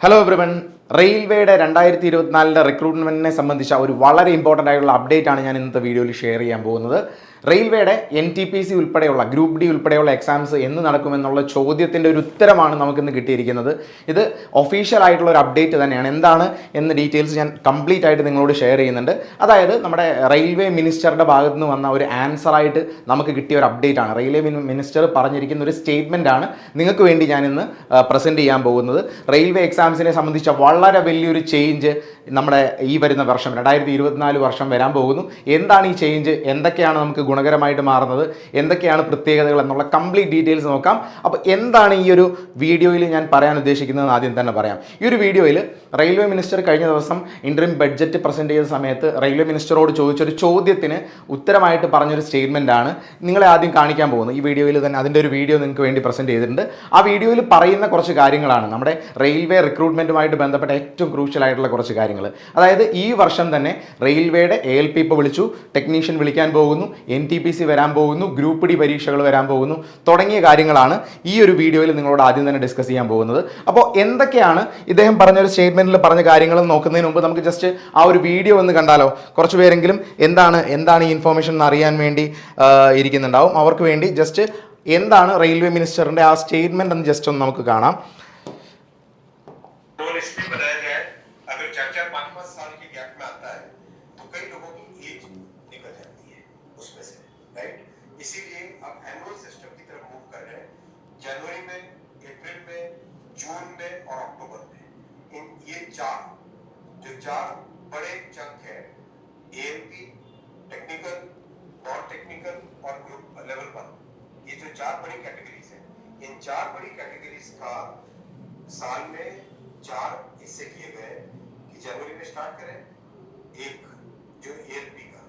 Hello everyone റെയിൽവേയുടെ രണ്ടായിരത്തി ഇരുപത്തിനാലിന്റെ റിക്രൂട്ട്മെന്റിനെ സംബന്ധിച്ച ഒരു വളരെ ഇമ്പോർട്ടന്റ് ആയിട്ടുള്ള അപ്ഡേറ്റ് ആണ് ഞാൻ ഇന്നത്തെ വീഡിയോയിൽ ഷെയർ ചെയ്യാൻ പോകുന്നത്. റെയിൽവേയുടെ എൻ ടി പി സി ഉൾപ്പെടെയുള്ള ഗ്രൂപ്പ് ഡി ഉൾപ്പെടെയുള്ള എക്സാംസ് എന്ന് നടക്കുമെന്നുള്ള ചോദ്യത്തിന്റെ ഒരു ഉത്തരമാണ് നമുക്കിന്ന് കിട്ടിയിരിക്കുന്നത്. ഇത് ഒഫീഷ്യൽ ആയിട്ടുള്ള ഒരു അപ്ഡേറ്റ് തന്നെയാണ്. എന്താണ് എന്ന ഡീറ്റെയിൽസ് ഞാൻ കംപ്ലീറ്റ് ആയിട്ട് നിങ്ങളോട് ഷെയർ ചെയ്യുന്നുണ്ട്. അതായത് നമ്മുടെ റെയിൽവേ മിനിസ്റ്ററുടെ ഭാഗത്ത് നിന്ന് വന്ന ഒരു ആൻസറായിട്ട് നമുക്ക് കിട്ടിയ ഒരു അപ്ഡേറ്റ് ആണ്. റെയിൽവേ മിനിസ്റ്റർ പറഞ്ഞിരിക്കുന്ന ഒരു സ്റ്റേറ്റ്മെന്റ് ആണ് നിങ്ങൾക്ക് വേണ്ടി ഞാനിന്ന് പ്രസന്റ് ചെയ്യാൻ പോകുന്നത്. റെയിൽവേ എക്സാംസിനെ സംബന്ധിച്ച വളരെ വലിയൊരു ചേഞ്ച് നമ്മുടെ ഈ വരുന്ന വർഷം രണ്ടായിരത്തി ഇരുപത്തിനാല് വർഷം വരാൻ പോകുന്നു. എന്താണ് ഈ ചേഞ്ച് എന്തൊക്കെയാണ് നമുക്ക് ഗുണകരമായിട്ട് മാറുന്നത്? എന്തൊക്കെയാണ് പ്രത്യേകതകൾ എന്നുള്ള കംപ്ലീറ്റ് ഡീറ്റെയിൽസ് നോക്കാം. അപ്പോൾ എന്താണ് ഈ ഒരു വീഡിയോയിൽ ഞാൻ പറയാൻ ഉദ്ദേശിക്കുന്നത് ആദ്യം തന്നെ പറയാം. ഈ ഒരു വീഡിയോയിൽ റെയിൽവേ മിനിസ്റ്റർ കഴിഞ്ഞ ദിവസം ഇൻട്രീം ബഡ്ജറ്റ് പ്രസന്റ് ചെയ്ത സമയത്ത് റെയിൽവേ മിനിസ്റ്ററോട് ചോദിച്ചൊരു ചോദ്യത്തിന് ഉത്തരമായിട്ട് പറഞ്ഞൊരു സ്റ്റേറ്റ്മെന്റ് ആണ് നിങ്ങളെ ആദ്യം കാണിക്കാൻ പോകുന്നത്. ഈ വീഡിയോയിൽ തന്നെ അതിന്റെ ഒരു വീഡിയോ നിങ്ങൾക്ക് വേണ്ടി പ്രസന്റ് ചെയ്തിട്ടുണ്ട്. ആ വീഡിയോയിൽ പറയുന്ന കുറച്ച് കാര്യങ്ങളാണ്. നമ്മുടെ റെയിൽവേ റിക്രൂട്ട്മെന്റുമായിട്ട് ബന്ധപ്പെട്ട ഏറ്റവും ക്രൂഷ്യൽ ആയിട്ടുള്ള കുറച്ച് കാര്യങ്ങൾ. അതായത് ഈ വർഷം തന്നെ റെയിൽവേയുടെ എ എൽ പി ഇപ്പോൾ വിളിച്ചു ടെക്നീഷ്യൻ വിളിക്കാൻ പോകുന്നു എൻ ടി പി സി വരാൻ പോകുന്നു ഗ്രൂപ്പ് ഡി പരീക്ഷകൾ വരാൻ പോകുന്നു തുടങ്ങിയ കാര്യങ്ങളാണ് ഈ ഒരു വീഡിയോയിൽ നിങ്ങളോട് ആദ്യം തന്നെ ഡിസ്കസ് ചെയ്യാൻ പോകുന്നത്. അപ്പോൾ എന്തൊക്കെയാണ് ഇദ്ദേഹം പറഞ്ഞൊരു സ്റ്റേറ്റ്മെന്റിൽ പറഞ്ഞ കാര്യങ്ങൾ നോക്കുന്നതിന് മുമ്പ് നമുക്ക് ജസ്റ്റ് ആ ഒരു വീഡിയോ ഒന്ന് കണ്ടാലോ? കുറച്ച് പേരെങ്കിലും എന്താണ് എന്താണ് ഈ ഇൻഫോർമേഷൻ എന്ന് അറിയാൻ വേണ്ടി ഇരിക്കുന്നുണ്ടാവും. അവർക്ക് വേണ്ടി ജസ്റ്റ് എന്താണ് റെയിൽവേ മിനിസ്റ്ററിന്റെ ആ സ്റ്റേറ്റ്മെന്റ് എന്ന് ജസ്റ്റ് ഒന്ന് നമുക്ക് കാണാം. इसलिए बनाया है। अगर चार चार पाँच पाँच साल के गैप में आता है तो कई लोगों की एज निकल जाती है उसमें से राइट इसीलिए अब एनुअल सिस्टम की तरफ़ मूव कर रहे हैं। जनवरी में अप्रैल में जून में और अक्टूबर में। इन ये चार, जो चार बड़े चंक है एएलपी टेक्निकल नॉन टेक्निकल और ग्रुप लेवल वन ये जो चार बड़ी कैटेगरीज है, इन चार बड़ी कैटेगरीज का साल में चार हिस्से किए गए कि जनवरी में स्टार्ट करें, एक जो एएलपी का।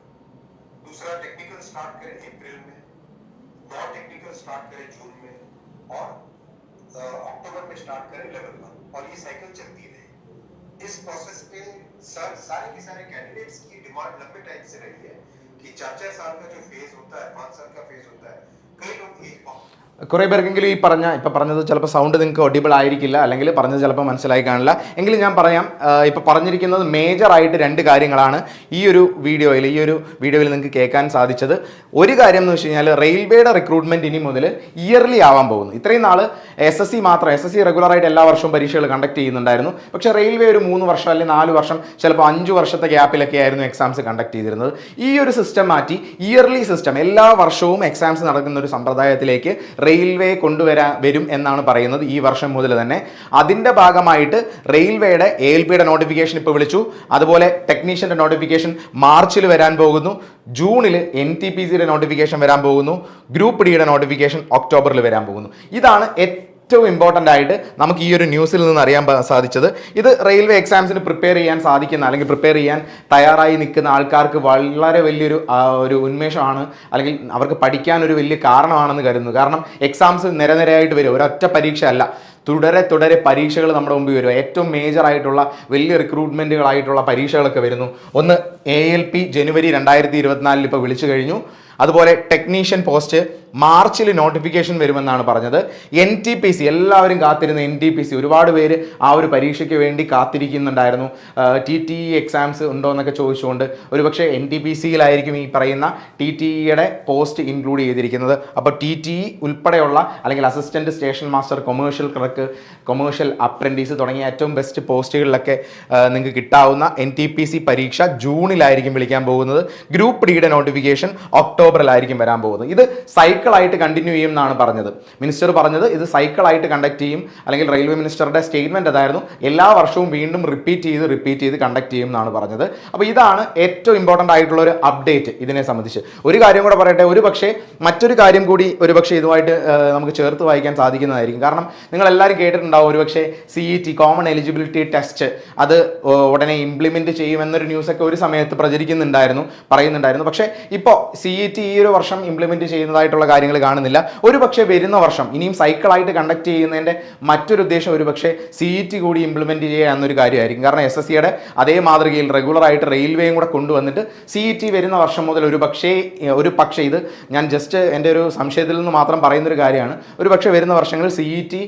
दूसरा टेक्निकल स्टार्ट करें अप्रैल में नॉन टेक्निकल स्टार्ट करें जून में, और अक्टूबर में स्टार्ट करें लेवल वन और ये साइकिल चलती रहे। इस प्रोसेस पे सर, सारे के सारे कैंडिडेट्स की डिमांड लंबे टाइम से रही है कि चार चार साल का जो फ़ेज़ होता है, पाँच साल का फ़ेज़ होता है, कई लोग एज बाउंड കുറേ പേർക്കെങ്കിലും ഈ പറഞ്ഞ ഇപ്പോൾ പറഞ്ഞത് ചിലപ്പോൾ സൗണ്ട് നിങ്ങൾക്ക് ഒഡിബിൾ ആയിരിക്കില്ല അല്ലെങ്കിൽ പറഞ്ഞത് ചിലപ്പോൾ മനസ്സിലായി കാണില്ല. എങ്കിലും ഞാൻ പറയാം ഇപ്പോൾ പറഞ്ഞിരിക്കുന്നത് മേജർ ആയിട്ട് രണ്ട് കാര്യങ്ങളാണ് ഈ ഒരു വീഡിയോയിൽ ഈ ഒരു വീഡിയോയിൽ നിങ്ങൾക്ക് കേൾക്കാൻ സാധിച്ചത്. ഒരു കാര്യം എന്ന് വെച്ച് കഴിഞ്ഞാൽ റെയിൽവേയുടെ റിക്രൂട്ട്മെന്റ് ഇനി മുതൽ ഇയർലി ആവാൻ പോകുന്നു. ഇത്രയും നാൾ എസ് എസ് സി മാത്രം എസ് എസ് സി റെഗുലറായിട്ട് എല്ലാ വർഷവും പരീക്ഷകൾ കണ്ടക്ട് ചെയ്യുന്നുണ്ടായിരുന്നു. പക്ഷേ റെയിൽവേ ഒരു മൂന്ന് വർഷം അല്ലെങ്കിൽ നാല് വർഷം ചിലപ്പോൾ അഞ്ച് വർഷത്തെ ഗ്യാപ്പിലൊക്കെ ആയിരുന്നു എക്സാംസ് കണ്ടക്ട് ചെയ്തിരുന്നത്. ഈ ഒരു സിസ്റ്റം മാറ്റി ഇയർലി സിസ്റ്റം എല്ലാ വർഷവും എക്സാംസ് നടക്കുന്ന ഒരു സമ്പ്രദായത്തിലേക്ക് റെയിൽവേ കൊണ്ടുവരാ വരും എന്നാണ് പറയുന്നത് ഈ വർഷം മുതൽ തന്നെ. അതിന്റെ ഭാഗമായിട്ട് റെയിൽവേയുടെ എ എൽ പിയുടെ നോട്ടിഫിക്കേഷൻ ഇപ്പോൾ വിളിച്ചു. അതുപോലെ ടെക്നീഷ്യന്റെ നോട്ടിഫിക്കേഷൻ മാർച്ചിൽ വരാൻ പോകുന്നു. ജൂണിൽ എൻ ടി പി സിയുടെ നോട്ടിഫിക്കേഷൻ വരാൻ പോകുന്നു. ഗ്രൂപ്പ് ഡിയുടെ നോട്ടിഫിക്കേഷൻ ഒക്ടോബറിൽ വരാൻ പോകുന്നു. ഇതാണ് ഏറ്റവും ഇമ്പോർട്ടന്റ് ആയിട്ട് നമുക്ക് ഈ ഒരു ന്യൂസിൽ നിന്ന് അറിയാൻ സാധിച്ചത്. ഇത് റെയിൽവേ എക്സാംസിന് പ്രിപ്പയർ ചെയ്യാൻ സാധിക്കുന്ന അല്ലെങ്കിൽ പ്രിപ്പയർ ചെയ്യാൻ തയ്യാറായി നിൽക്കുന്ന ആൾക്കാർക്ക് വളരെ വലിയൊരു ഒരു ഉന്മേഷമാണ് അല്ലെങ്കിൽ അവർക്ക് പഠിക്കാൻ ഒരു വലിയ കാരണമാണെന്ന് കരുതുന്നു. കാരണം എക്സാംസ് നിരനിരയായിട്ട് വരും. ഒരൊറ്റ പരീക്ഷ അല്ല തുടരെ തുടരെ പരീക്ഷകൾ നമ്മുടെ മുമ്പിൽ വരും. ഏറ്റവും മേജർ ആയിട്ടുള്ള വലിയ റിക്രൂട്ട്മെന്റുകളായിട്ടുള്ള പരീക്ഷകളൊക്കെ വരുന്നു. ഒന്ന് എ എൽ പി ജനുവരി രണ്ടായിരത്തി ഇരുപത്തിനാലിൽ ഇപ്പോൾ വിളിച്ചു കഴിഞ്ഞു. അതുപോലെ ടെക്നീഷ്യൻ പോസ്റ്റ് മാർച്ചിൽ നോട്ടിഫിക്കേഷൻ വരുമെന്നാണ് പറഞ്ഞത്. എൻ ടി പി സി എല്ലാവരും കാത്തിരുന്ന എൻ ടി പി സി ഒരുപാട് പേര് ആ ഒരു പരീക്ഷയ്ക്ക് വേണ്ടി കാത്തിരിക്കുന്നുണ്ടായിരുന്നു. ടി ടി ഇ എക്സാംസ് ഉണ്ടോ എന്നൊക്കെ ചോദിച്ചുകൊണ്ട് ഒരുപക്ഷെ എൻ ടി പി സിയിലായിരിക്കും ഈ പറയുന്ന ടി ടി ഇയുടെ പോസ്റ്റ് ഇൻക്ലൂഡ് ചെയ്തിരിക്കുന്നത്. അപ്പോൾ ടി ടി ഇ ഉൾപ്പെടെയുള്ള അല്ലെങ്കിൽ assistant station master commercial clerk commercial apprentice തുടങ്ങിയ ഏറ്റവും ബെസ്റ്റ് പോസ്റ്റുകളിലൊക്കെ നിങ്ങൾക്ക് കിട്ടാവുന്ന എൻ ടി പി സി പരീക്ഷ ജൂണിലായിരിക്കും വിളിക്കാൻ പോകുന്നത്. ഗ്രൂപ്പ് ഡിയുടെ നോട്ടിഫിക്കേഷൻ ഒക്ടോബറിലായിരിക്കും വരാൻ പോകുന്നത്. ഇത് സൈക്കിളായിട്ട് കണ്ടിന്യൂ ചെയ്യും എന്നാണ് പറഞ്ഞത്. മിനിസ്റ്റർ പറഞ്ഞത് ഇത് സൈക്കിളായിട്ട് കണ്ടക്ട് ചെയ്യും അല്ലെങ്കിൽ റെയിൽവേ മിനിസ്റ്ററുടെ സ്റ്റേറ്റ്മെന്റ് അതായിരുന്നു എല്ലാ വർഷവും വീണ്ടും റിപ്പീറ്റ് ചെയ്ത് റിപ്പീറ്റ് ചെയ്ത് കണ്ടക്ട് ചെയ്യും എന്നാണ് പറഞ്ഞത്. അപ്പോൾ ഇതാണ് ഏറ്റവും ഇമ്പോർട്ടന്റ് ആയിട്ടുള്ള ഒരു അപ്ഡേറ്റ് ഇതിനെ സംബന്ധിച്ച്. ഒരു കാര്യം കൂടെ പറയട്ടെ ഒരു പക്ഷേ മറ്റൊരു കാര്യം കൂടി ഒരു പക്ഷേ ഇതുമായിട്ട് നമുക്ക് ചേർത്ത് വായിക്കാൻ സാധിക്കുന്നതായിരിക്കും. കാരണം നിങ്ങൾ എല്ലാവരും കേട്ടിട്ടുണ്ടാവും ഒരുപക്ഷെ C E T common eligibility test അത് ഉടനെ ഇംപ്ലിമെന്റ് ചെയ്യുമെന്നൊരു ന്യൂസൊക്കെ ഒരു സമയത്ത് പ്രചരിക്കുന്നുണ്ടായിരുന്നു പറയുന്നുണ്ടായിരുന്നു. പക്ഷേ ഇപ്പോൾ സി ഇ ടി ഈ ഒരു വർഷം ഇംപ്ലിമെന്റ് ചെയ്യുന്നതായിട്ടുള്ള കാര്യങ്ങൾ കാണുന്നില്ല. ഒരു പക്ഷേ വരുന്ന വർഷം ഇനിയും സൈക്കിളായിട്ട് കണ്ടക്ട് ചെയ്യുന്നതിന്റെ മറ്റൊരു ഉദ്ദേശം ഒരു പക്ഷേ സി ടി കൂടി ഇംപ്ലിമെന്റ് ചെയ്യുക എന്നൊരു കാര്യമായിരിക്കും. കാരണം എസ് എസ് സിയുടെ അതേ മാതൃകയിൽ റെഗുലറായിട്ട് റെയിൽവേയും കൂടെ കൊണ്ടുവന്നിട്ട് സി ടി വരുന്ന വർഷം മുതൽ ഒരു പക്ഷേ ഒരു പക്ഷേ ഇത് ഞാൻ ജസ്റ്റ് എന്റെ ഒരു സംശയത്തിൽ നിന്ന് മാത്രം പറയുന്നൊരു കാര്യമാണ്. ഒരു പക്ഷേ വരുന്ന വർഷങ്ങളിൽ സി ഇ ടി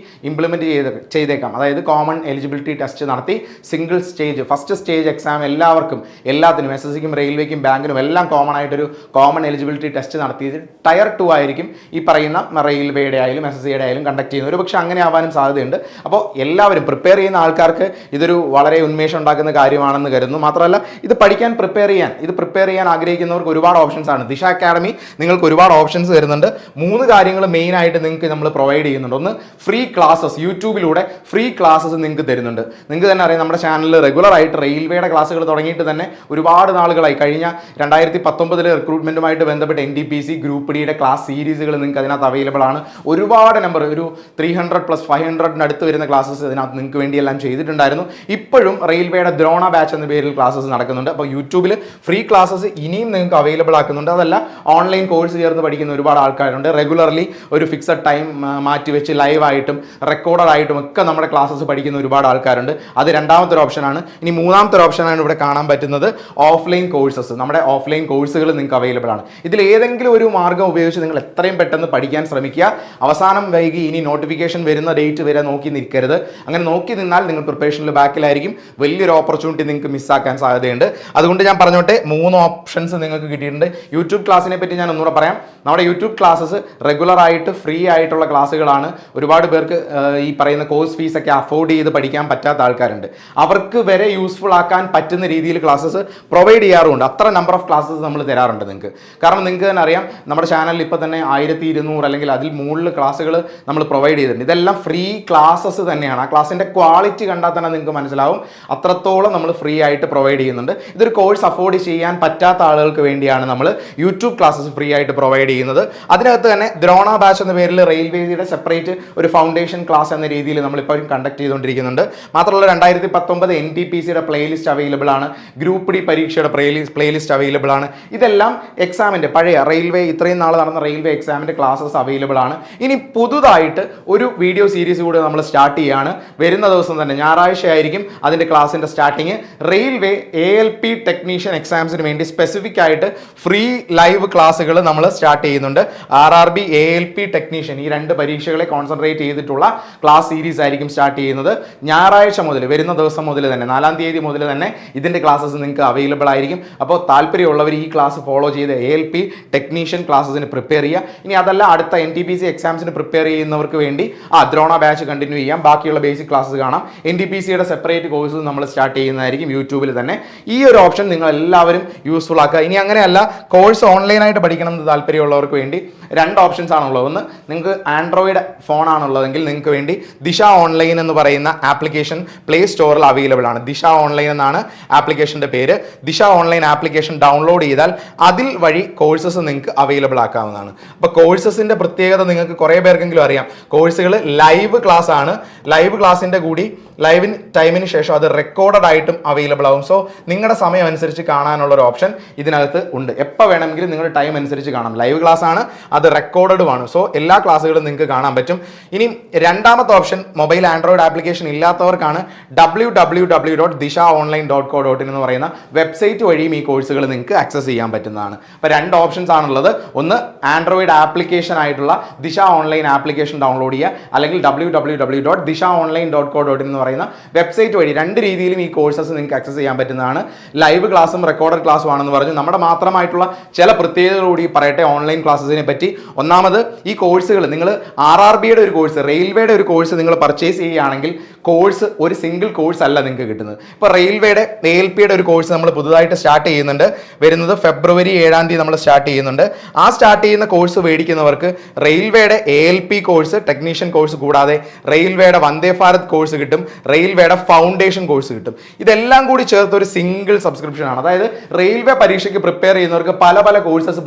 ചെയ്ത് ചെയ്തേക്കാം. അതായത് കോമൺ എലിജിബിലിറ്റി ടെസ്റ്റ് നടത്തി single stage first stage exam എല്ലാവർക്കും എല്ലാത്തിനും എസ് എസ് സിക്കും റെയിൽവേക്കും ബാങ്കിനും എല്ലാം കോമൺ ആയിട്ടൊരു കോമൺ എലിജിബിലിറ്റി ടെസ്റ്റ് നടത്തിയത് ടയർ ടു ആയിരിക്കും. ഈ പറയുന്ന റെയിൽവേയുടെ ആയാലും എസ് എസ് സിയുടെ ആയാലും കണ്ടക്ട് ചെയ്യുന്നത്. ഒരു പക്ഷേ അങ്ങനെ ആവാനും സാധ്യതയുണ്ട്. അപ്പോൾ എല്ലാവരും പ്രിപ്പയർ ചെയ്യുന്ന ആൾക്കാർക്ക് ഇതൊരു വളരെ ഉന്മേഷം ഉണ്ടാക്കുന്ന കാര്യമാണെന്ന് കരുതുന്നു. മാത്രമല്ല ഇത് പഠിക്കാൻ പ്രിപ്പയർ ചെയ്യാൻ ഇത് പ്രിപ്പയർ ചെയ്യാൻ ആഗ്രഹിക്കുന്നവർക്ക് ഒരുപാട് ഓപ്ഷൻസ് ആണ്. ദിശ അക്കാഡമി നിങ്ങൾക്ക് ഒരുപാട് ഓപ്ഷൻസ് തരുന്നുണ്ട്. മൂന്ന് കാര്യങ്ങൾ മെയിൻ ആയിട്ട് നിങ്ങൾക്ക് നമ്മൾ പ്രൊവൈഡ് ചെയ്യുന്നുണ്ട്. ഒന്ന് ഫ്രീ ക്ലാസ്സസ് യൂട്യൂബിലൂടെ ഫ്രീ ക്ലാസ്സസ് നിങ്ങൾക്ക് തരുന്നുണ്ട്. നിങ്ങൾക്ക് തന്നെ അറിയാം നമ്മുടെ ചാനലിൽ റെഗുലർ ആയിട്ട് റെയിൽവേയുടെ ക്ലാസ്സുകൾ തുടങ്ങിയിട്ട് തന്നെ ഒരുപാട് നാളുകളായി. കഴിഞ്ഞ രണ്ടായിരത്തി പത്തൊമ്പതിലെ റിക്രൂട്ട്മെന്റുമായിട്ട് ബന്ധപ്പെട്ട് N D P C group ഡിയുടെ ക്ലാസ് സീരീസുകൾ നിങ്ങൾക്ക് അതിനകത്ത് അവൈലബിൾ ആണ്. ഒരുപാട് നമ്പർ ഒരു ത്രീ ഹൺഡ്രഡ് പ്ലസ് ഫൈവ് ഹൺഡ്രഡിന് അടുത്ത് വരുന്ന ക്ലാസ്സസ് ഇതിനകത്ത് നിങ്ങൾക്ക് വേണ്ടിയെല്ലാം ചെയ്തിട്ടുണ്ടായിരുന്നു. ഇപ്പോഴും റെയിൽവേയുടെ ദ്രോണ ബാച്ച് എന്ന പേരിൽ ക്ലാസ്സസ് നടക്കുന്നുണ്ട്. അപ്പോൾ യൂട്യൂബിൽ ഫ്രീ ക്ലാസ്സസ് ഇനിയും നിങ്ങൾക്ക് അവൈലബിൾ ആക്കുന്നുണ്ട്. അതല്ല ഓൺലൈൻ കോഴ്സ് ചേർന്ന് പഠിക്കുന്ന ഒരുപാട് ആൾക്കാരുണ്ട്. റെഗുലർലി ഒരു ഫിക്സഡ് ടൈം മാറ്റി വെച്ച് ലൈവായിട്ടും റെക്കോർഡഡ് ആയിട്ടും ഒക്കെ നമ്മുടെ ക്ലാസ്സസ് പഠിക്കുന്ന ഒരുപാട് ആൾക്കാരുണ്ട്. അത് രണ്ടാമത്തെ ഒരു ഓപ്ഷനാണ് ഇനി മൂന്നാമത്തെ ഒരു ഓപ്ഷനാണ് ഇവിടെ കാണാൻ പറ്റുന്നത് ഓഫ്ലൈൻ കോഴ്സസ് നമ്മുടെ ഓഫ്ലൈൻ കോഴ്സുകൾ നിങ്ങൾക്ക് അവൈലബിൾ ആണ്. ഇതിൽ ഏതെങ്കിലും ഒരു മാർഗം ഉപയോഗിച്ച് നിങ്ങൾ എത്രയും പെട്ടെന്ന് പഠിക്കാൻ ശ്രമിക്കുക. അവസാനം വൈകി ഇനി നോട്ടിഫിക്കേഷൻ വരുന്ന ഡേറ്റ് വരെ നോക്കി നിൽക്കരുത്. അങ്ങനെ നോക്കി നിന്നാൽ നിങ്ങൾ പ്രിപ്പറേഷനിൽ ബാക്കിലായിരിക്കും. വലിയൊരു ഓപ്പർച്യൂണിറ്റി നിങ്ങൾക്ക് മിസ്സാക്കാൻ സാധ്യതയുണ്ട്. അതുകൊണ്ട് ഞാൻ പറഞ്ഞോട്ടെ മൂന്ന് ഓപ്ഷൻസ് നിങ്ങൾക്ക് കിട്ടിയിട്ടുണ്ട്. യൂട്യൂബ് ക്ലാസ്സിനെ പറ്റി ഞാൻ ഒന്നുകൂടെ പറയാം. നമ്മുടെ യൂട്യൂബ് ക്ലാസ്സസ് റെഗുലർ ആയിട്ട് ഫ്രീ ആയിട്ടുള്ള ക്ലാസ്സുകളാണ് ഒരുപാട് പേർക്ക് ഈ പറയുന്ന കോഴ്സ് ഫീസ് ഒക്കെ അഫോർഡ് ചെയ്ത് പഠിക്കാൻ പറ്റാത്ത ആൾക്കാരുണ്ട്. അവർക്ക് വരെ യൂസ്ഫുൾ ആക്കാൻ പറ്റുന്ന രീതിയിൽ ക്ലാസ്സസ് പ്രൊവൈഡ് ചെയ്യാറുണ്ട്. അത്ര നമ്പർ ഓഫ് ക്ലാസ്സസ് നമ്മൾ തരാറുണ്ട് നിങ്ങൾക്ക്. കാരണം നിങ്ങൾക്ക് തന്നെ അറിയാം നമ്മുടെ ചാനലിൽ ഇപ്പോൾ തന്നെ ആയിരത്തി ഇരുന്നൂറ് അല്ലെങ്കിൽ അതിൽ മുകളിൽ ക്ലാസ്സുകൾ നമ്മൾ പ്രൊവൈഡ് ചെയ്തിട്ടുണ്ട്. ഇതെല്ലാം ഫ്രീ ക്ലാസ്സസ് തന്നെയാണ്. ആ ക്ലാസ്സിന്റെ ക്വാളിറ്റി കണ്ടാൽ തന്നെ നിങ്ങൾക്ക് മനസ്സിലാവും. അത്രത്തോളം നമ്മൾ ഫ്രീ ആയിട്ട് പ്രൊവൈഡ് ചെയ്യുന്നുണ്ട്. ഇതൊരു കോഴ്സ് അഫോർഡ് ചെയ്യാൻ പറ്റാത്ത ആളുകൾക്ക് വേണ്ടിയാണ് നമ്മൾ യൂട്യൂബ് ക്ലാസ്സസ് ഫ്രീ ആയിട്ട് പ്രൊവൈഡ് ചെയ്യുന്നത്. അതിനകത്ത് തന്നെ ദ്രോണ ബാച്ച് എന്ന പേരിൽ റെയിൽവേയുടെ സെപ്പറേറ്റ് ഒരു ഫൗണ്ടേഷൻ ക്ലാസ് എന്ന രീതിയിൽ നമ്മളിപ്പോഴും കണ്ടക്ട് ചെയ്തുകൊണ്ടിരിക്കുന്നുണ്ട്. മാത്രമല്ല രണ്ടായിരത്തി പത്തൊമ്പത് എൻ ടി പി സിയുടെ പ്ലേലിസ്റ്റ് അവൈലബിൾ ആണ്. ഗ്രൂപ്പ് ഡി പരീക്ഷയുടെ പ്ലേലിസ്റ്റ് അവൈലബിൾ ആണ്. ഇതെല്ലാം എക്സാമിന്റെ പഴയ റെയിൽവേ ഇത്രയും നാൾ നടന്ന റെയിൽവേ എക്സാമിന്റെ ക്ലാസ്സസ് അവൈലബിൾ ആണ്. ഇനി പുതുതായിട്ട് ഒരു വീഡിയോ സീരീസ് കൂടി നമ്മൾ സ്റ്റാർട്ട് ചെയ്യുകയാണ് വരുന്ന ദിവസം തന്നെ ഞായറാഴ്ച ആയിരിക്കും അതിന്റെ ക്ലാസ്സിന്റെ starting railway A L P technician എക്സാംസിന് വേണ്ടി സ്പെസിഫിക് ആയിട്ട് ഫ്രീ ലൈവ് ക്ലാസ്സുകൾ നമ്മൾ സ്റ്റാർട്ട് ചെയ്യുന്നുണ്ട്. R R B A L P technician ഈ രണ്ട് പരീക്ഷകളെ കോൺസെൻട്രേറ്റ് ചെയ്തിട്ടുള്ള ക്ലാസ് സീരീസ് ആയിരിക്കും സ്റ്റാർട്ട് ചെയ്യുന്നത്. ഞായറാഴ്ച മുതൽ വരുന്ന ദിവസം മുതൽ തന്നെ നാലാം തീയതി മുതൽ തന്നെ ഇതിന്റെ ക്ലാസ്സസ് നിങ്ങൾക്ക് അവൈലബിൾ ആയിരിക്കും. അപ്പോൾ താല്പര്യമുള്ളവർ ഈ ക്ലാസ് ഫോളോ ചെയ്ത് എ എൽ പി ടെക്നീഷ്യൻ ക്ലാസ്സസിന് പ്രിപ്പയർ ചെയ്യുക. ഇനി അതല്ല അടുത്ത എൻ ടി പി സി എക്സാംസിന് പ്രിപ്പയർ ചെയ്യുന്നവർക്ക് വേണ്ടി ആ ദ്രോണ ബാച്ച് കണ്ടിന്യൂ ചെയ്യാം. ബാക്കിയുള്ള ബേസിക് ക്ലാസ്സ് കാണാം. എൻ ടി പി സിയുടെ സെപ്പറേറ്റ് കോഴ്സ് നമ്മൾ സ്റ്റാർട്ട് ചെയ്യുന്നതായിരിക്കും യൂട്യൂബിൽ തന്നെ. ഈ ഒരു ഓപ്ഷൻ നിങ്ങൾ എല്ലാവരും യൂസ്ഫുൾ ആക്കുക. ഇനി അങ്ങനെയല്ല കോഴ്സ് ഓൺലൈനായിട്ട് പഠിക്കണം എന്ന് താല്പര്യമുള്ളവർക്ക് വേണ്ടി രണ്ട് ഓപ്ഷൻസ് ആണുള്ളത്. ഒന്ന് നിങ്ങൾക്ക് ആൻഡ്രോയിഡ് ഫോൺ ആണുള്ളതെങ്കിൽ നിങ്ങൾക്ക് വേണ്ടി ദിശ ഓൺലൈൻ എന്ന് പറയുന്ന ആപ്ലിക്കേഷൻ പ്ലേ സ്റ്റോറിൽ അവൈലബിൾ ആണ്. ദിശ ഓൺലൈൻ എന്നാണ് ആപ്ലിക്കേഷന്റെ പേര്. ദിശ ഓൺലൈൻ ആപ്ലിക്കേഷൻ ഡൗൺലോഡ് ചെയ്താൽ അതിൽ വഴി കോഴ്സസ് നിങ്ങൾക്ക് അവൈലബിൾ ആക്കാവുന്നതാണ്. അപ്പോൾ കോഴ്സസിന്റെ പ്രത്യേകത നിങ്ങൾക്ക് കുറേ പേർക്കെങ്കിലും അറിയാം. കോഴ്സുകൾ ലൈവ് ക്ലാസ് ആണ്. ലൈവ് ക്ലാസ്സിന്റെ കൂടി ലൈവിൻ ടൈമിന് ശേഷം അത് റെക്കോർഡഡ് ആയിട്ടും അവൈലബിൾ ആവും. സോ നിങ്ങളുടെ സമയം അനുസരിച്ച് കാണാനുള്ള ഒരു ഓപ്ഷൻ ഇതിനകത്ത് ഉണ്ട്. എപ്പോൾ വേണമെങ്കിലും നിങ്ങളുടെ ടൈം അനുസരിച്ച് കാണാം. ലൈവ് ക്ലാസ് ആണ് അത് റെക്കോർഡഡുമാണ് സോ എല്ലാ ക്ലാസ്സുകളും നിങ്ങൾക്ക് കാണാൻ പറ്റും. ഇനി രണ്ടാമത്തെ option mobile android application ഇല്ലാത്തവർക്കാണ് W W W dot Disha online dot co dot എന്ന് പറയുന്ന വെബ്സൈറ്റ് വഴിയും ഈ കോഴ്സുകൾ നിങ്ങൾക്ക് ആക്സസ് ചെയ്യാൻ പറ്റുന്നതാണ്. അപ്പോൾ രണ്ട് ഓപ്ഷൻസ് ആണുള്ളത്. ഒന്ന് ആൻഡ്രോയിഡ് ആപ്ലിക്കേഷൻ ആയിട്ടുള്ള ദിശ ഓൺലൈൻ ആപ്ലിക്കേഷൻ ഡൗൺലോഡ് ചെയ്യുക. അല്ലെങ്കിൽ W W W dot Disha online dot co dot എന്ന് പറയുന്ന വെബ്സൈറ്റ് വഴി രണ്ട് രീതിയിലും ഈ കോഴ്സസ് നിങ്ങൾക്ക് ആക്സസ് ചെയ്യാൻ പറ്റുന്നതാണ്. ലൈവ് ക്ലാസ്സും റെക്കോർഡഡ് ക്ലാസ്സും ആണെന്ന് പറഞ്ഞു. നമ്മുടെ മാത്രമായിട്ടുള്ള ചില പ്രത്യേകതകളോടി പറയട്ടെ ഓൺലൈൻ ക്ലാസ്സസിനെ പറ്റി. ഒന്നാമത് ഈ കോഴ്സുകൾ നിങ്ങൾ ആർ ആർ ബിയുടെ ഒരു കോഴ്സ് റെയിൽവേയുടെ ഒരു കോഴ്സ് നിങ്ങൾ പർച്ചേസ് ചെയ്യുകയാണെങ്കിൽ കോഴ്സ് ഒരു സിംഗിൾ കോഴ്സ് അല്ല നിങ്ങൾക്ക് കിട്ടുന്നത്. ഇപ്പോൾ റെയിൽവേയുടെ എ എൽ പിയുടെ ഒരു കോഴ്സ് നമ്മൾ പുതുതായിട്ട് സ്റ്റാർട്ട് ചെയ്യുന്നുണ്ട്. വരുന്നത് ഫെബ്രുവരി ഏഴാം തീയതി നമ്മൾ സ്റ്റാർട്ട് ചെയ്യുന്നുണ്ട്. ആ സ്റ്റാർട്ട് ചെയ്യുന്ന കോഴ്സ് മേടിക്കുന്നവർക്ക് റെയിൽവേയുടെ A L P course technician course കൂടാതെ റെയിൽവേയുടെ വന്ദേ ഭാരത് കോഴ്സ് കിട്ടും റെയിൽവേയുടെ ഫൗണ്ടേഷൻ കോഴ്സ് കിട്ടും. ഇതെല്ലാം കൂടി ചേർത്ത് ഒരു സിംഗിൾ സബ്സ്ക്രിപ്ഷൻ ആണ്. അതായത് റെയിൽവേ പരീക്ഷയ്ക്ക് പ്രിപ്പയർ ചെയ്യുന്നവർക്ക് പല പല കോഴ്സസ്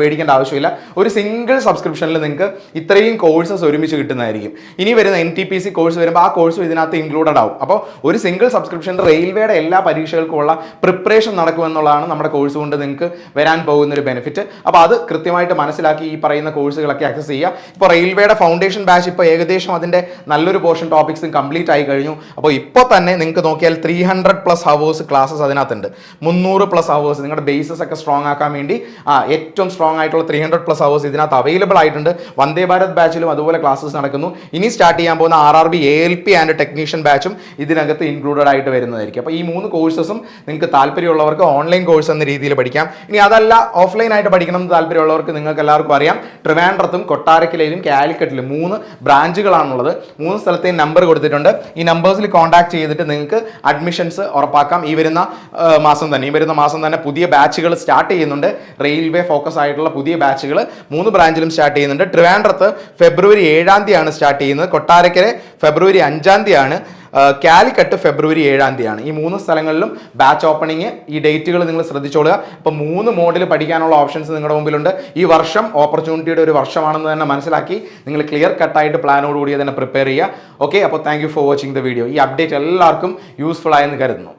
മേടിക്കേണ്ട ആവശ്യമില്ല. ഒരു സിംഗിൾ സബ്സ്ക്രിപ്ഷനിൽ നിങ്ങൾക്ക് ഇത്രയും കോഴ്സസ് ഒരുമിച്ച് കിട്ടുന്നതായിരിക്കും. ഇനി വരുന്ന N T P C course വരുമ്പോൾ ആ കോഴ്സും ഇതിനകത്ത് ഇൻക്ലൂഡഡ് ആവും അപ്പോൾ ഒരു സിംഗിൾ സബ്സ്ക്രിപ്ഷൻ റെയിൽവേയുടെ എല്ലാ പരീക്ഷകൾക്കുമുള്ള പ്രിപ്പറേഷൻ നടക്കുമെന്നുള്ളതാണ് നമ്മുടെ കോഴ്സ് കൊണ്ട് നിങ്ങൾക്ക് വരാൻ പോകുന്ന ഒരു ബെനിഫിറ്റ് അപ്പോൾ അത് കൃത്യമായിട്ട് മനസ്സിലാക്കുക മനസ്സിലാക്കി ഈ പറയുന്ന കോഴ്സുകളൊക്കെ ആക്സസ് ചെയ്യുക. ഇപ്പോൾ റെയിൽവേയുടെ ഫൗണ്ടേഷൻ ബാച്ച് ഇപ്പോൾ ഏകദേശം അതിന്റെ നല്ലൊരു പോർഷൻ ടോപ്പിക്സും കംപ്ലീറ്റ് ആയി കഴിഞ്ഞു. അപ്പോൾ ഇപ്പോൾ തന്നെ നിങ്ങൾക്ക് നോക്കിയാൽ three hundred plus hours classes അതിനകത്തുണ്ട്. മുന്നൂറ് പ്ലസ് ഹവേഴ്സ് നിങ്ങളുടെ ബേസസ് ഒക്കെ സ്ട്രോങ് ആക്കാൻ വേണ്ടി ഏറ്റവും സ്ട്രോങ് ആയിട്ടുള്ള ത്രീ ഹൺഡ്രഡ് പ്ലസ് ഹവേഴ്സ് ഇതിനകത്ത് അവൈലബിൾ ആയിട്ടുണ്ട്. വന്ദേ ഭാരത് ബാച്ചിലും അതുപോലെ ക്ലാസ്സസ് നടക്കുന്നു. ഇനി സ്റ്റാർട്ട് ചെയ്യാൻ പോകുന്ന R R B A L P and technician ബാച്ചും ഇതിനകത്ത് ഇൻക്ലൂഡഡ് ആയിട്ട് വരുന്നതായിരിക്കും. അപ്പോൾ ഈ മൂന്ന് കോഴ്സസും നിങ്ങൾക്ക് താല്പര്യമുള്ളവർക്ക് ഓൺലൈൻ കോഴ്സ് എന്ന രീതിയിൽ പഠിക്കാം. ഇനി അതല്ല ഓഫ്ലൈൻ ആയിട്ട് പഠിക്കണം എന്ന് താല്പര്യമുള്ളവർക്ക് നിങ്ങൾക്ക് എല്ലാവർക്കും അറിയാം ട്രിവാൻഡ്രത്തും കൊട്ടാരക്കിലയിലും കാലിക്കറ്റിലും മൂന്ന് ബ്രാഞ്ചുകളാണുള്ളത്. മൂന്ന് സ്ഥലത്തെയും നമ്പർ കൊടുത്തിട്ടുണ്ട്. ഈ നമ്പേഴ്സിൽ കോൺടാക്ട് ചെയ്തിട്ട് നിങ്ങൾക്ക് അഡ്മിഷൻസ് ഉറപ്പാക്കാം. ഈ വരുന്ന മാസം തന്നെ ഈ വരുന്ന മാസം തന്നെ പുതിയ ബാച്ചുകൾ സ്റ്റാർട്ട് ചെയ്യുന്നുണ്ട്. റെയിൽവേ ഫോക്കസ് ആയിട്ടുള്ള പുതിയ ബാച്ചുകൾ മൂന്ന് ബ്രാഞ്ചിലും സ്റ്റാർട്ട് ചെയ്യുന്നുണ്ട്. ട്രിവാൻഡ്രത്ത് ഫെബ്രുവരി ഏഴാം തീയതിയാണ് സ്റ്റാർട്ട് ചെയ്യുന്നത്. കൊട്ടാരക്കര ഫെബ്രുവരി അഞ്ചാം തീയതിയാണ്. കാലിക്കട്ട് ഫെബ്രുവരി ഏഴാം തീയതിയാണ്. ഈ മൂന്ന് സ്ഥലങ്ങളിലും ബാച്ച് ഓപ്പണിങ് ഈ ഡേറ്റുകൾ നിങ്ങൾ ശ്രദ്ധിച്ചോളുക. അപ്പോൾ മൂന്ന് മോഡിൽ പഠിക്കാനുള്ള ഓപ്ഷൻസ് നിങ്ങളുടെ മുമ്പിലുണ്ട്. ഈ വർഷം ഓപ്പർച്യൂണിറ്റിയുടെ ഒരു വർഷമാണെന്ന് തന്നെ മനസ്സിലാക്കി നിങ്ങൾ ക്ലിയർ കട്ടായിട്ട് പ്ലാനോട് കൂടി തന്നെ പ്രിപ്പയർ ചെയ്യുക. ഓക്കെ അപ്പോൾ thank for watching the video ഈ അപ്ഡേറ്റ് എല്ലാവർക്കും യൂസ്ഫുൾ ആയെന്ന് കരുതുന്നു.